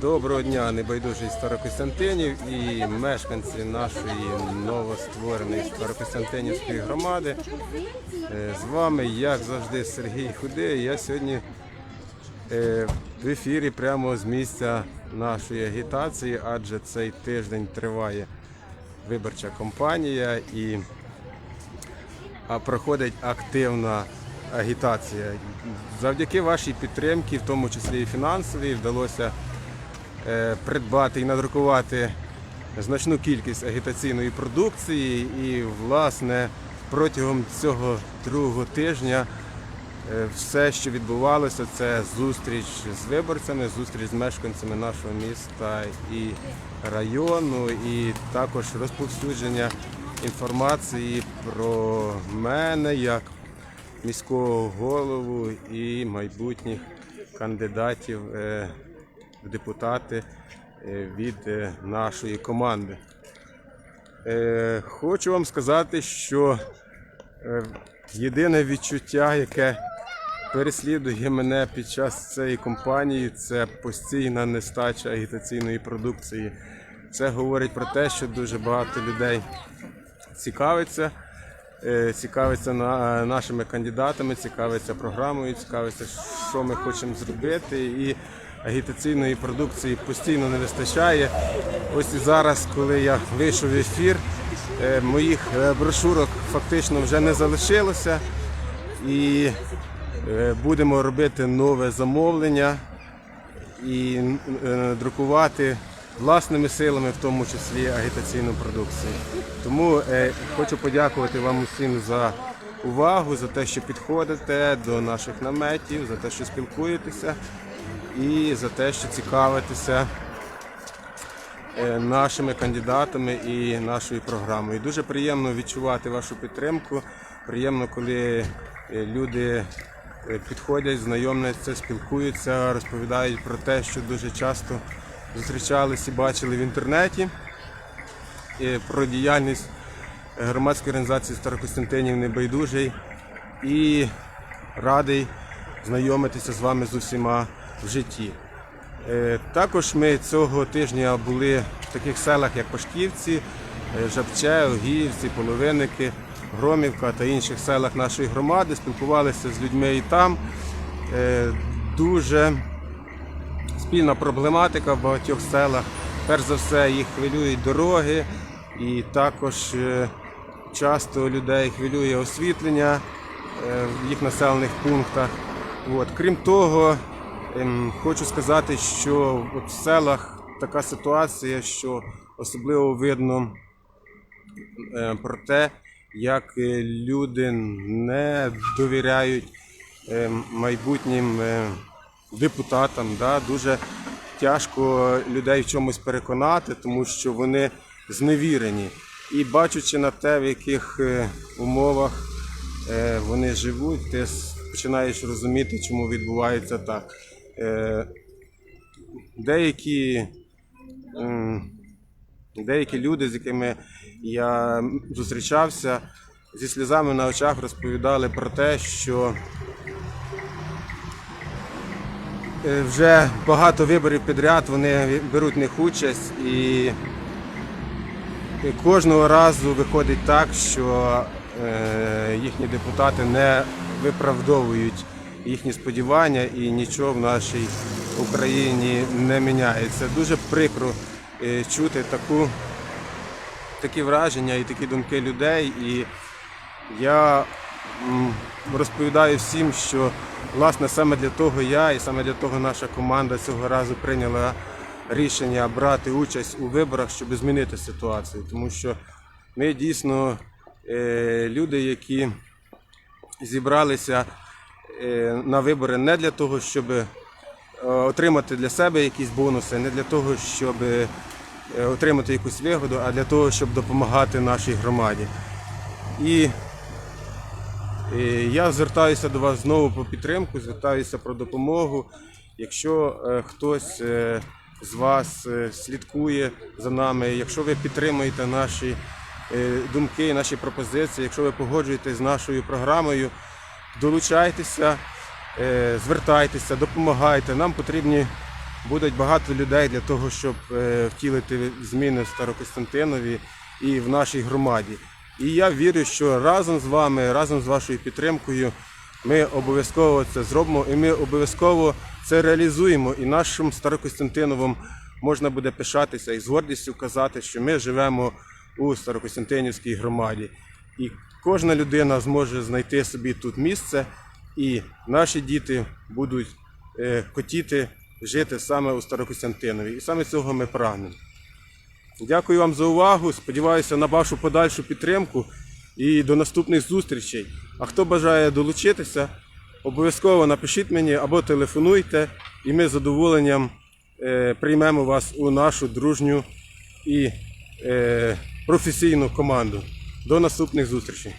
Доброго дня, небайдужий Старокостянтинів і мешканці нашої новоствореної Старокостянтинівської громади. Е, З вами, як завжди, Сергій Худий. Я сьогодні е, в ефірі прямо з місця нашої агітації, адже цей тиждень триває виборча кампанія і проходить активна агітація. Завдяки вашій підтримці, в тому числі і фінансовій, вдалося е, придбати і надрукувати значну кількість агітаційної продукції. І, власне, протягом цього другого тижня е, все, що відбувалося, це зустріч з виборцями, зустріч з мешканцями нашого міста і району, і також розповсюдження інформації про мене як міського голову і майбутніх кандидатів е, в депутати е, від е, нашої команди. Хочу вам сказати, що єдине відчуття, яке переслідує мене під час цієї кампанії, це постійна нестача агітаційної продукції. Це говорить про те, що дуже багато людей цікавиться, цікавиться нашими кандидатами, цікавиться програмою, цікавиться, що ми хочемо зробити. І агітаційної продукції постійно не вистачає. Ось і зараз, коли я вийшов в ефір, е, моїх е, брошурок фактично вже не залишилося. І е, будемо робити нове замовлення і е, друкувати власними силами, в тому числі агітаційну продукцію. Тому е, хочу подякувати вам усім за увагу, за те, що підходите до наших наметів, за те, що спілкуєтеся, і за те, що цікавитеся е, нашими кандидатами і нашою програмою. Дуже приємно відчувати вашу підтримку. Приємно, коли е, люди е, підходять, знайомляться, спілкуються, розповідають про те, що дуже часто зустрічалися і бачили в інтернеті е, про діяльність громадської організації Старокостянтинів Небайдужий і радий знайомитися з вами з усіма в житті. Е, Також ми цього тижня були в таких селах, як Пашківці, е, Жабче, Огіївці, Половинники, Громівка та інших селах нашої громади, спілкувалися з людьми і там. Е, Дуже спільна проблематика в багатьох селах. Перш за все, їх хвилюють дороги, і також е, часто людей хвилює освітлення е, в їх населених пунктах. От. Крім того, ем, хочу сказати, що в селах така ситуація, що особливо видно е, про те, як люди не довіряють е, майбутнім депутатам. Да? Дуже тяжко людей в чомусь переконати, тому що вони зневірені. І бачучи на те, в яких е, умовах е, вони живуть, ти починаєш розуміти, чому відбувається так. Е, Деякі деякі люди, з якими я зустрічався, зі сльозами на очах розповідали про те, що вже багато виборів підряд вони беруть в них участь і кожного разу виходить так, що е, їхні депутати не виправдовують їхні сподівання і нічого в нашій Україні не міняється. Дуже прикро е, чути таку, такі враження і такі думки людей. І я розповідаю всім, що власне саме для того я і саме для того наша команда цього разу прийняла рішення брати участь у виборах, щоб змінити ситуацію. Тому що ми дійсно е, люди, які зібралися е, на вибори не для того, щоб е, отримати для себе якісь бонуси, не для того, щоб е, отримати якусь вигоду, а для того, щоб допомагати нашій громаді. І Я звертаюся до вас знову по підтримку, звертаюся про допомогу. Якщо е, хтось е, з вас е, слідкує за нами, якщо ви підтримуєте наші е, думки, наші пропозиції, якщо ви погоджуєтесь з нашою програмою, долучайтеся, е, звертайтеся, допомагайте. Нам потрібні Будуть багато людей для того, щоб е, втілити зміни в Старокостянтинові і в нашій громаді. І я вірю, що разом з вами, разом з вашою підтримкою, ми обов'язково це зробимо і ми обов'язково це реалізуємо. І нашим Старокостянтиновим можна буде пишатися і з гордістю казати, що ми живемо у Старокостянтинівській громаді. І кожна людина зможе знайти собі тут місце, і наші діти будуть е, хотіти жити саме у Старокостянтинові. І саме цього ми прагнемо. Дякую вам за увагу. Сподіваюся на вашу подальшу підтримку і до наступних зустрічей. А хто бажає долучитися, обов'язково напишіть мені або телефонуйте, і ми з задоволенням е, приймемо вас у нашу дружню і е, професійну команду. До наступних зустрічей.